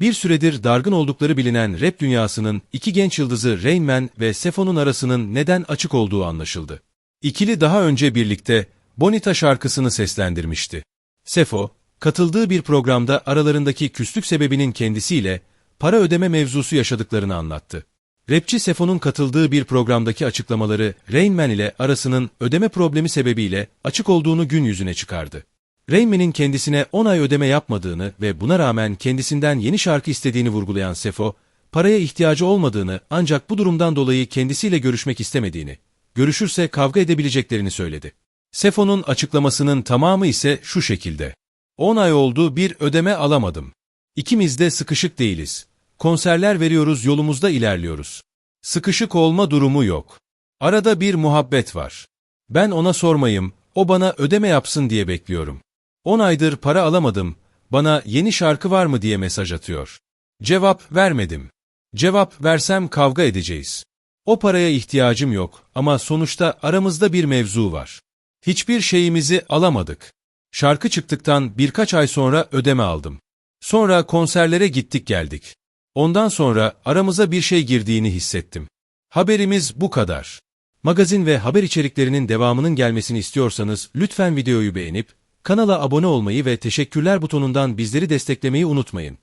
Bir süredir dargın oldukları bilinen rap dünyasının iki genç yıldızı Rain Man ve Sefo'nun arasının neden açık olduğu anlaşıldı. İkili daha önce birlikte Bonita şarkısını seslendirmişti. Sefo, katıldığı bir programda aralarındaki küslük sebebinin kendisiyle para ödeme mevzusu yaşadıklarını anlattı. Rapçi Sefo'nun katıldığı bir programdaki açıklamaları Rain Man ile arasının ödeme problemi sebebiyle açık olduğunu gün yüzüne çıkardı. Rain Man'in kendisine 10 ay ödeme yapmadığını ve buna rağmen kendisinden yeni şarkı istediğini vurgulayan Sefo, paraya ihtiyacı olmadığını ancak bu durumdan dolayı kendisiyle görüşmek istemediğini, görüşürse kavga edebileceklerini söyledi. Sefo'nun açıklamasının tamamı ise şu şekilde. 10 ay oldu bir ödeme alamadım. İkimiz de sıkışık değiliz. Konserler veriyoruz yolumuzda ilerliyoruz. Sıkışık olma durumu yok. Arada bir muhabbet var. Ben ona sormayım, o bana ödeme yapsın diye bekliyorum. 10 aydır para alamadım, bana yeni şarkı var mı diye mesaj atıyor. Cevap vermedim. Cevap versem kavga edeceğiz. O paraya ihtiyacım yok ama sonuçta aramızda bir mevzu var. Hiçbir şeyimizi alamadık. Şarkı çıktıktan birkaç ay sonra ödeme aldım. Sonra konserlere gittik geldik. Ondan sonra aramıza bir şey girdiğini hissettim. Haberimiz bu kadar. Magazin ve haber içeriklerinin devamının gelmesini istiyorsanız lütfen videoyu beğenip kanala abone olmayı ve teşekkürler butonundan bizleri desteklemeyi unutmayın.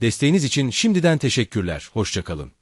Desteğiniz için şimdiden teşekkürler. Hoşçakalın.